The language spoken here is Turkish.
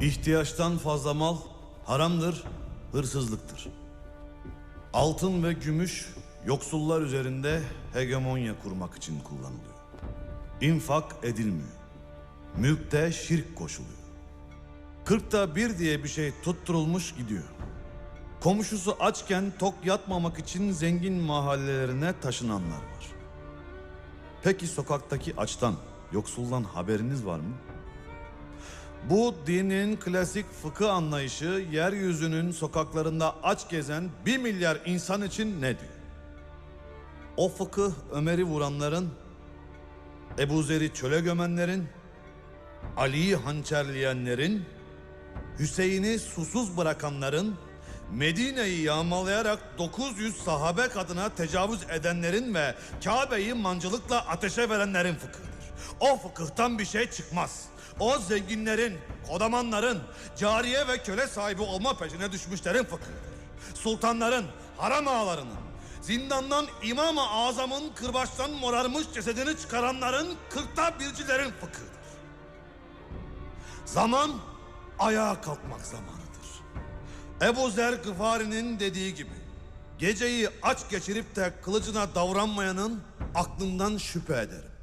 İhtiyaçtan fazla mal haramdır, hırsızlıktır. Altın ve gümüş yoksullar üzerinde hegemonya kurmak için kullanılıyor. İnfak edilmiyor. Mülkte şirk koşuluyor. Kırkta bir diye bir şey tutturulmuş gidiyor. Komşusu açken tok yatmamak için zengin mahallelerine taşınanlar var. Peki sokaktaki açtan, yoksuldan haberiniz var mı? Bu dinin klasik fıkıh anlayışı yeryüzünün sokaklarında aç gezen bir milyar insan için ne diyor? O fıkıh Ömer'i vuranların, Ebu Zer'i çöle gömenlerin, Ali'yi hançerleyenlerin, Hüseyin'i susuz bırakanların, Medine'yi yağmalayarak 900 sahabe kadına tecavüz edenlerin ve Kabe'yi mancılıkla ateşe verenlerin fıkhıdır. O fıkıhtan bir şey çıkmaz. O zenginlerin, kodamanların, cariye ve köle sahibi olma peşine düşmüşlerin fıkhıdır. Sultanların, haram ağalarının, zindandan İmam-ı Azam'ın kırbaçtan morarmış cesedini çıkaranların kırkta bircilerin fıkhıdır. Zaman ayağa kalkmak zamanıdır. Ebu Zer Gıfari'nin dediği gibi geceyi aç geçirip de kılıcına davranmayanın aklından şüphe ederim.